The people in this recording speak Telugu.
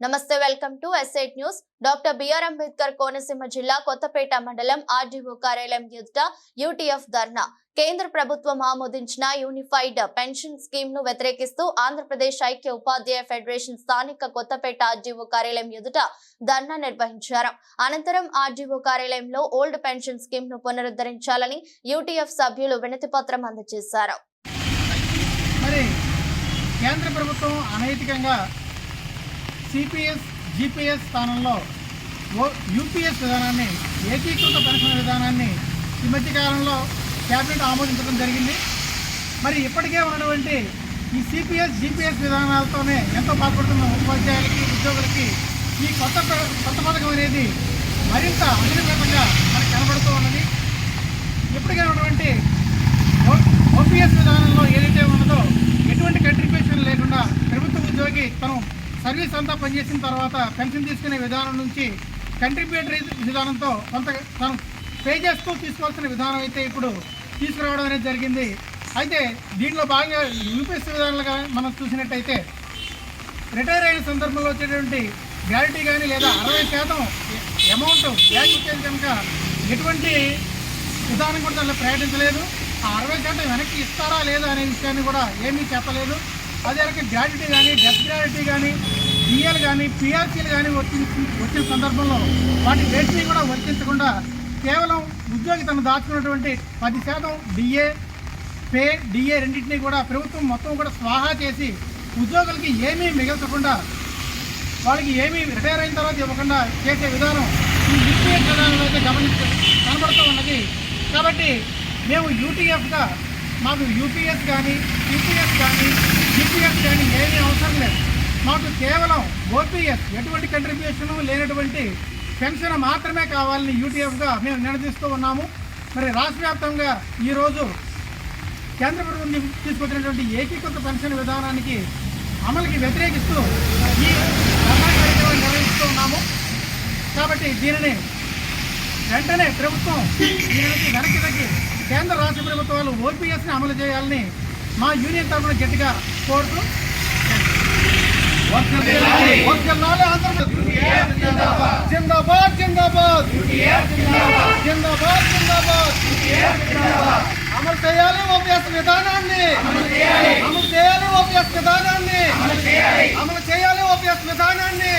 నమస్తే welcome to SIT news doctor BR Ambedkar Konaseema జిల్లా కొత్తపేట మండలం ఆర్డీఓ కార్యాలయం ఎదుట యూటీఎఫ్ ధర్నా. కేంద్ర ప్రభుత్వం ఆమోదించిన యూనిఫైడ్ పెన్షన్ స్కీమ్ను వ్యతిరేకిస్తూ ఆంధ్రప్రదేశ్ ఐక్య ఉపాధ్యాయ ఫెడరేషన్ స్థానిక కొత్తపేట ఆర్డీఓ కార్యాలయం ఎదుట ధర్నా నిర్వహించారు. అనంతరం ఆర్డీఓ కార్యాలయంలో ఓల్డ్ పెన్షన్ స్కీమ్ను పునరుద్ధరించాలని యూటీఎఫ్ సభ్యులు వినతి పత్రం అందజేశారు. కేంద్ర ప్రభుత్వం అనైతికంగా సిపిఎస్ జిపిఎస్ స్థానంలో ఓ యూపీఎస్ విధానాన్ని ఏకీకృత పెన్షన్ విధానాన్ని ఈ మధ్యకాలంలో క్యాబినెట్ ఆమోదించడం జరిగింది. మరి ఇప్పటికే ఉన్నటువంటి ఈ సిపిఎస్ జిపిఎస్ విధానాలతోనే ఎంతో బాధపడుతున్న ఉపాధ్యాయులకి ఉద్యోగులకి ఈ కొత్త కొత్త పథకం అనేది మరింత అనిర్మితంగా మనకు కనబడుతూ ఉన్నది. ఇప్పటికే ఉన్నటువంటి ఓపీఎస్ విధానంలో ఏదైతే ఉన్నదో ఎటువంటి కంట్రిబ్యూషన్ లేకుండా ప్రభుత్వ ఉద్యోగి తను సర్వీస్ అంతా పనిచేసిన తర్వాత పెన్షన్ తీసుకునే విధానం నుంచి కంట్రిబ్యూటరీ విధానంతో కొంత తను పే చేస్తూ తీసుకోవాల్సిన విధానం అయితే ఇప్పుడు తీసుకురావడం అనేది జరిగింది. అయితే దీంట్లో భాగంగా యూపీఎస్సీ విధానాలుగా మనం చూసినట్టయితే రిటైర్ అయిన సందర్భంలో వచ్చేటువంటి గ్యారంటీ కానీ లేదా అరవై శాతం అమౌంట్ బ్యాంక్ వచ్చేది కనుక ఎటువంటి విధానం కూడా దాంట్లో ప్రకటించలేదు. ఆ అరవై శాతం వెనక్కి ఇస్తారా లేదా అనే విషయాన్ని కూడా ఏమీ చెప్పలేదు. అదే రకంగా గ్రాడ్యుటీ కానీ డెత్ గ్రాడ్యుటీ కానీ డిఎల్ కానీ పిఆర్సీలు కానీ వచ్చి వచ్చిన సందర్భంలో వాటి రేట్ని కూడా వర్తించకుండా కేవలం ఉద్యోగి తను దాచుకున్నటువంటి పది శాతం డిఏ పే డిఏ రెండింటినీ కూడా ప్రభుత్వం మొత్తం కూడా స్వాహా చేసి ఉద్యోగులకి ఏమీ మిగల్చకుండా వాళ్ళకి ఏమీ రిటైర్ అయిన తర్వాత ఇవ్వకుండా చేసే విధానం ఈ యూపీఎస్ విధానంలో అయితే గమనించ కనబడుతూ ఉన్నది. కాబట్టి మేము యూటీఎఫ్గా మాకు యూపీఎస్ కానీ యూపీఎస్ కానీ యూపీఎస్ కానీ ఏమీ అవసరం లేదు. మాకు కేవలం ఓపీఎస్ ఎటువంటి కంట్రిబ్యూషన్ లేనటువంటి పెన్షన్ మాత్రమే కావాలని యూటీఎఫ్గా మేము నిలదీస్తూ ఉన్నాము. మరి రాష్ట్ర వ్యాప్తంగా ఈరోజు కేంద్ర ప్రభుత్వం తీసుకొచ్చినటువంటి ఏకీకృత పెన్షన్ విధానానికి అమలుకి వ్యతిరేకిస్తూ ఈ ధర్నా నిర్వహిస్తూ ఉన్నాము. కాబట్టి దీనిని వెంటనే ప్రభుత్వం దీనికి వెనక్కి తగ్గి కేంద్ర రాష్ట్ర ప్రభుత్వాలు ఓపీఎస్ని అమలు చేయాలని మా యూనియన్ తరఫున గట్టిగా కోరుతూ జిందాబాద్ జిందాబాద్ జిందాబాద్ జిందాబాద్. అమలు చేయాలి ఓపీఎస్ విధానాన్ని. అమలు చేయాలి ఓపీఎస్ విధానాన్ని. అమలు చేయాలి ఓపీఎస్ విధానాన్ని